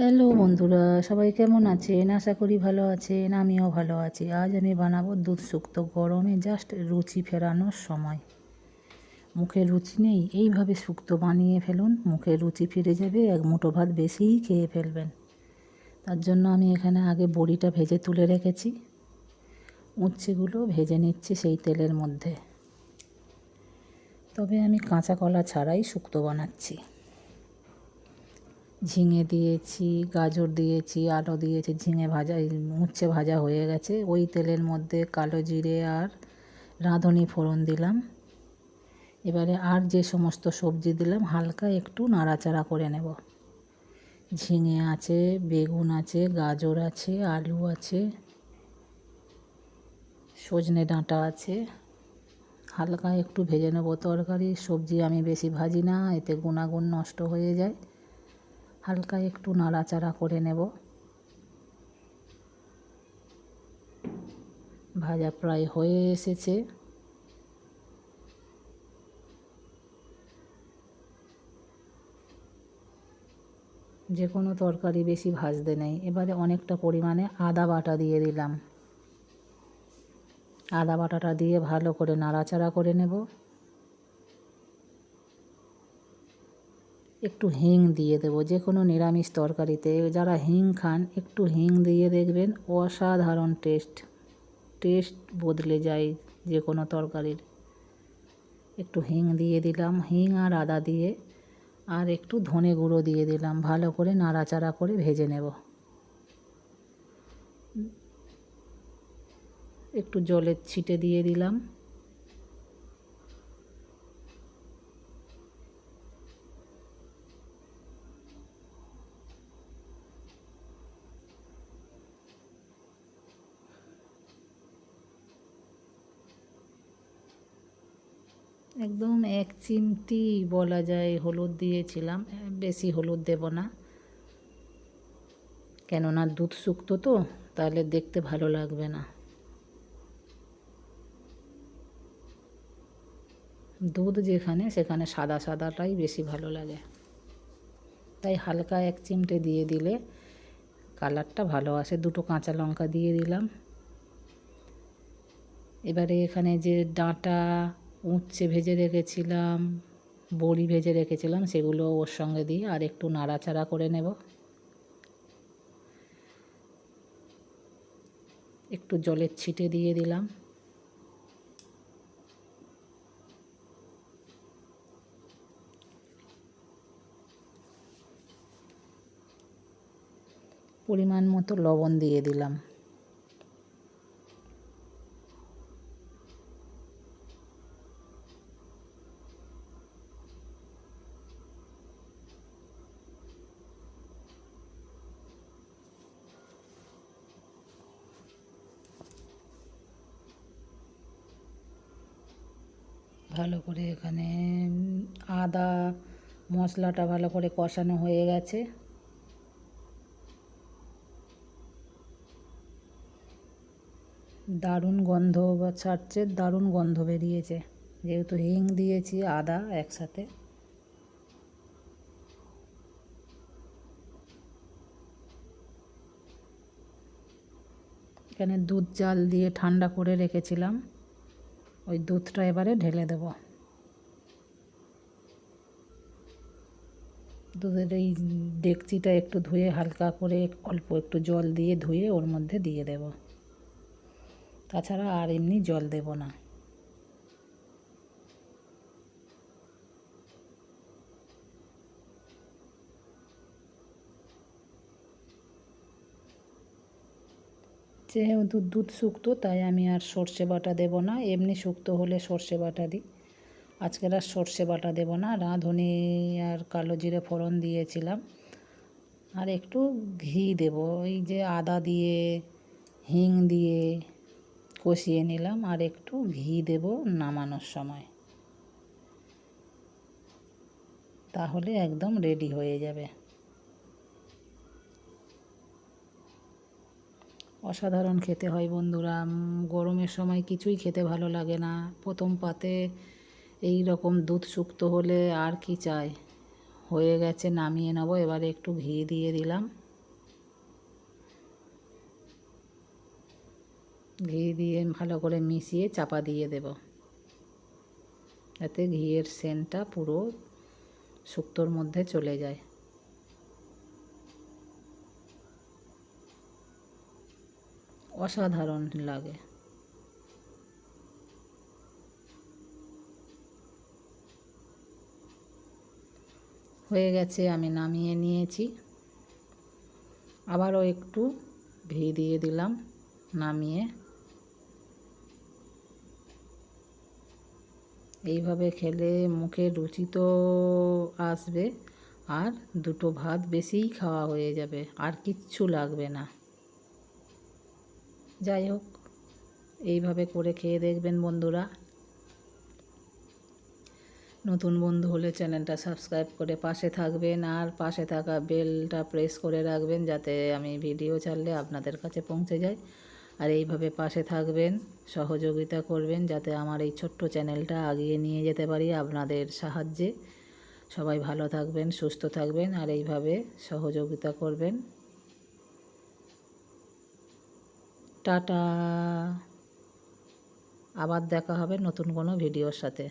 Hello বন্ধুরা, সবাই কেমন আছেন? আশা করি ভালো আছেন, আমিও ভালো আছি। আজ আমি বানাবো দুধ শুক্ত গরমে জাস্ট রুচি ফেরানোর সময়। মুখে রুচি নেই, এইভাবে শুক্তো বানিয়ে ফেলুন, মুখে রুচি ফিরে যাবে, এক মুঠো ভাত বেশিই খেয়ে ফেলবেন। তার জন্য আমি এখানে আগে বড়িটা ভেজে তুলে রেখেছি। উচ্ছেগুলো ভেজে নিচ্ছি সেই তেলের মধ্যে। তবে আমি কাঁচা কলা ছাড়াই শুক্তো বানাচ্ছি। ঝিঙে দিয়েছি, গাজর দিয়েছি, আলু দিয়েছি, ঝিঙে ভাজা উচ্ছে ভাজা হয়ে গেছে। ওই তেলের মধ্যে কালো জিরে আর রাঁধুনি ফোড়ন দিলাম। এবারে আর যে সমস্ত সবজি দিলাম, হালকা একটু নাড়াচাড়া করে নেব। ঝিঙে আছে, বেগুন আছে, গাজর আছে, আলু আছে, সজনে ডাঁটা আছে। হালকা একটু ভেজে নেব তরকারি। সবজি আমি বেশি ভাজি না, এতে গুণাগুণ নষ্ট হয়ে যায়। হালকা একটু নাড়াচাড়া করে নেব। ভাজা প্রায় হয়ে এসেছে। যে কোনো তরকারি বেশি ভাজতে নেই। এবারে অনেকটা পরিমাণে আদা বাটা দিয়ে দিলাম। আদা বাটাটা দিয়ে ভালো করে নাড়াচাড়া করে নেব। একটু হিং দিয়ে দেবো, যে কোনো নিরামিষ তরকারিতে। যারা হিং খান, একটু হিং দিয়ে দেখবেন অসাধারণ টেস্ট। টেস্ট বদলে যায় যে কোনো তরকারির। একটু হিং দিয়ে দিলাম, হিং আর আদা দিয়ে। আর একটু ধনে গুঁড়ো দিয়ে দিলাম, ভালো করে নাড়াচাড়া করে ভেজে নেব। একটু জলের ছিটে দিয়ে দিলাম। একদম এক চিমটি বলা যায় হলুদ দিয়েছিলাম বেশি হলুদ দেব না। কেননা দুধ শুক্তো তো, তাহলে দেখতে ভালো লাগবে না। দুধ যেখানে, সেখানে সাদা সাদাটাই বেশি ভালো লাগে। তাই হালকা এক চিমটে দিয়ে দিলে কালারটা ভালো আসে। দুটো কাঁচা লঙ্কা দিয়ে দিলাম। এবারে এখানে যে ডাঁটা উচ্ছে ভেজে রেখেছিলাম, বড়ি ভেজে রেখেছিলাম, সেগুলো ওর সঙ্গে দিয়ে আর একটু নাড়াচাড়া করে নেব। একটু জলের ছিটে দিয়ে দিলাম। পরিমাণ মতো লবণ দিয়ে দিলাম। ভালো করে এখানে আদা মশলাটা ভালো করে কষানো হয়ে গেছে। দারুণ গন্ধ বা ছাড়ছে, দারুণ গন্ধ বেরিয়েছে। যেহেতু হিং দিয়েছি, আদা একসাথে। এখানে দুধ জাল দিয়ে ঠান্ডা করে রেখেছিলাম। ওই দুধটা এবারে ঢেলে দেব। দুধের এই ডেকচিটা একটু ধুয়ে হালকা করে অল্প একটু জল দিয়ে ধুয়ে ওর মধ্যে দিয়ে দেব। তাছাড়া আর এমনি জল দেব না। যেহেতু দুধ শুক্তো, তাই আমি আর সর্ষে বাটা দেব না। এমনি শুক্তো হলে সর্ষে বাটা দিই। আজকের আর সর্ষে বাটা দেব না। রাঁধুনি আর কালো জিরে ফোড়ন দিয়েছিলাম। আর একটু ঘি দেব। ওই যে আদা দিয়ে, হিং দিয়ে কষিয়ে নিলাম। আর একটু ঘি দেব নামানোর সময়। তাহলে একদম রেডি হয়ে যাবে। অসাধারণ খেতে হয় বন্ধুরা। গরমের সময় কিছুই খেতে ভালো লাগে না। প্রথম পাতে এই রকম দুধ শুক্তো হলে আর কি চাই? হয়ে গেছে, নামিয়ে নেব। এবারে একটু ঘি দিয়ে দিলাম। ঘি দিয়ে ভালো করে মিশিয়ে চাপা দিয়ে দেব। যাতে ঘিয়ের সেন্টটা পুরো শুক্তোর মধ্যে চলে যায়। অসাধারণ লাগে। হয়ে গেছে, আমি নামিয়ে নিয়েছি। আবারও একটু ঘি দিয়ে দিলাম, নামিয়ে। এইভাবে খেলে মুখে রুচি তো আসবে, আর দুটো ভাত বেশিই খাওয়া হয়ে যাবে, আর কিচ্ছু লাগবে না। যাই হোক, এইভাবে করে খেয়ে দেখবেন বন্ধুরা। নতুন বন্ধু হলে চ্যানেলটা সাবস্ক্রাইব করে পাশে থাকবেন আর পাশে থাকা বেলটা প্রেস করে রাখবেন যাতে আমি ভিডিও ছাড়লে আপনাদের কাছে পৌঁছে যায় আর এইভাবে পাশে থাকবেন, সহযোগিতা করবেন যাতে আমার এই ছোট্ট চ্যানেলটা আগিয়ে নিয়ে যেতে পারি আপনাদের সাহায্যে। সবাই ভালো থাকবেন, সুস্থ থাকবেন আর এইভাবে সহযোগিতা করবেন। টাটা। আবার দেখা হবে নতুন কোনো ভিডিওর সাথে।